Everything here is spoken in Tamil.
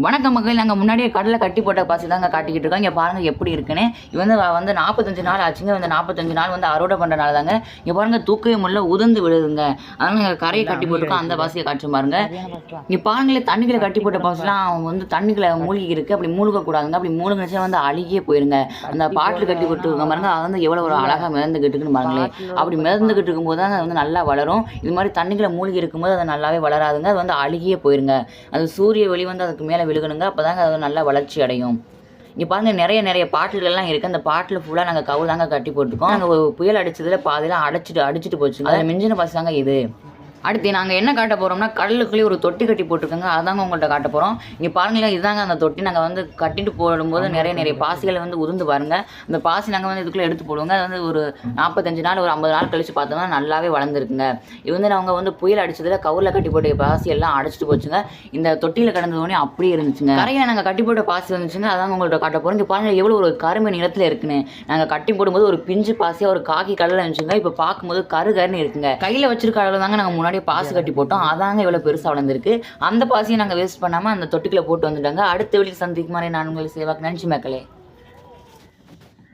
வணக்கம் மக்கள் நாங்கள் முன்னாடியே கடலை கட்டி போட்ட பாசி தாங்க காட்டிக்கிட்டு இருக்கோம். இங்கே பாருங்கள் எப்படி இருக்குன்னு. இது வந்து வந்து நாற்பத்தஞ்சு நாள் ஆச்சுங்க. இந்த நாற்பத்தஞ்சு நாள் வந்து அறுவடை பண்ணுறனால தாங்க. இங்கே பாருங்கள் தூக்கவே முடியல உதிர்ந்து விழுதுங்க. அதனால் நாங்கள் கரையை கட்டி போட்டிருக்கோம். அந்த பாசியை காட்சி பாருங்க. இங்கே பாருங்களேன் தண்ணிகளை கட்டி போட்ட பாசிலாம் வந்து தண்ணிகளை மூழ்கி இருக்கு. அப்படி மூழ்கக்கூடாதுங்க. அப்படி மூழ்கினுச்சுன்னா வந்து அழுகியே போயிருங்க. அந்த பாட்டில் கட்டி போட்டுருக்க பாருங்க. அது வந்து எவ்வளோ ஒரு அழகாக மிதந்துக்கிட்டு இருக்குன்னு பாருங்களேன் அப்படி மிதந்துக்கிட்டு இருக்கும்போது தான் அது வந்து நல்லா வளரும். இது மாதிரி தண்ணிகளை மூழ்கி இருக்கும்போது அது நல்லாவே வளராதுங்க. அது வந்து அழுகியே போயிருங்க. அது சூரிய ஒளி வந்து அதுக்கு மேலே விழுகணுங்க அப்போ தாங்க அது நல்லா வளர்ச்சி அடையும். இங்கே பாருங்கள் நிறைய நிறைய பாட்டில்கள்லாம் இருக்குது அந்த பாட்டில் ஃபுல்லாக நாங்கள் கவுல் தாங்க கட்டி போட்டிருக்கோம். நாங்கள் ஒரு புயல் அடித்ததில் பாதிலாம் அடைச்சிட்டு அடிச்சிட்டு போச்சு அதில் மிஞ்சின பசங்க தாங்க இது. அடுத்து நாங்கள் என்ன காட்ட போகிறோம்னா கடலுக்குள்ளேயே ஒரு தொட்டி கட்டி போட்டுருக்கோங்க. அதாங்க உங்கள்கிட்ட காட்ட போகிறோம் இங்கே பாருங்களேன் இதுதாங்க அந்த தொட்டி. நாங்கள் வந்து கட்டிட்டு போடும்போது நிறைய நிறைய பாசிகளை வந்து உதிர்ந்து பாருங்க. அந்த பாசி நாங்கள் வந்து இதுக்குள்ளே எடுத்து போடுவோங்க. அது வந்து ஒரு நாற்பத்தஞ்சு நாள் ஒரு ஐம்பது நாள் கழிச்சு பார்த்தோம்னா நல்லாவே வளர்ந்துருக்குங்க. இது வந்து நாங்கள் வந்து புயல் அடித்ததில் கவரில் கட்டி போட்ட பாசி எல்லாம் அடைச்சிட்டு போச்சுங்க. இந்த தொட்டியில் கடந்ததோடனே அப்படியே இருந்துச்சுங்க. கரையில் நாங்கள் கட்டி போட்ட பாசி வந்துச்சுங்க. அதாங்க உங்கள்கிட்ட காட்ட போகிறோம் இங்கே பாருங்கள் எவ்வளோ ஒரு கருமை நிலத்தில் இருக்குன்னு. நாங்கள் கட்டி போடும்போது ஒரு பிஞ்சு பாசியாக ஒரு காக்கி கடலில் இருந்துச்சுங்க. இப்போ பார்க்கும்போது கரு கருன்னு இருக்குங்க. கையில் வச்சிருக்க அளவு தாங்க நாங்கள் முன்னாடியே பாசி கட்டி போட்டோம். அதாங்க இவ்வளோ பெருசாக வளர்ந்துருக்கு. அந்த பாசியை நாங்கள் வேஸ்ட் பண்ணாமல் அந்த தொட்டிக்குள்ள போட்டு வந்துட்டாங்க. அடுத்த வெளியில் சந்திக்குமாறே நான் உங்களை சேவாக்கு நன்றி மக்களே.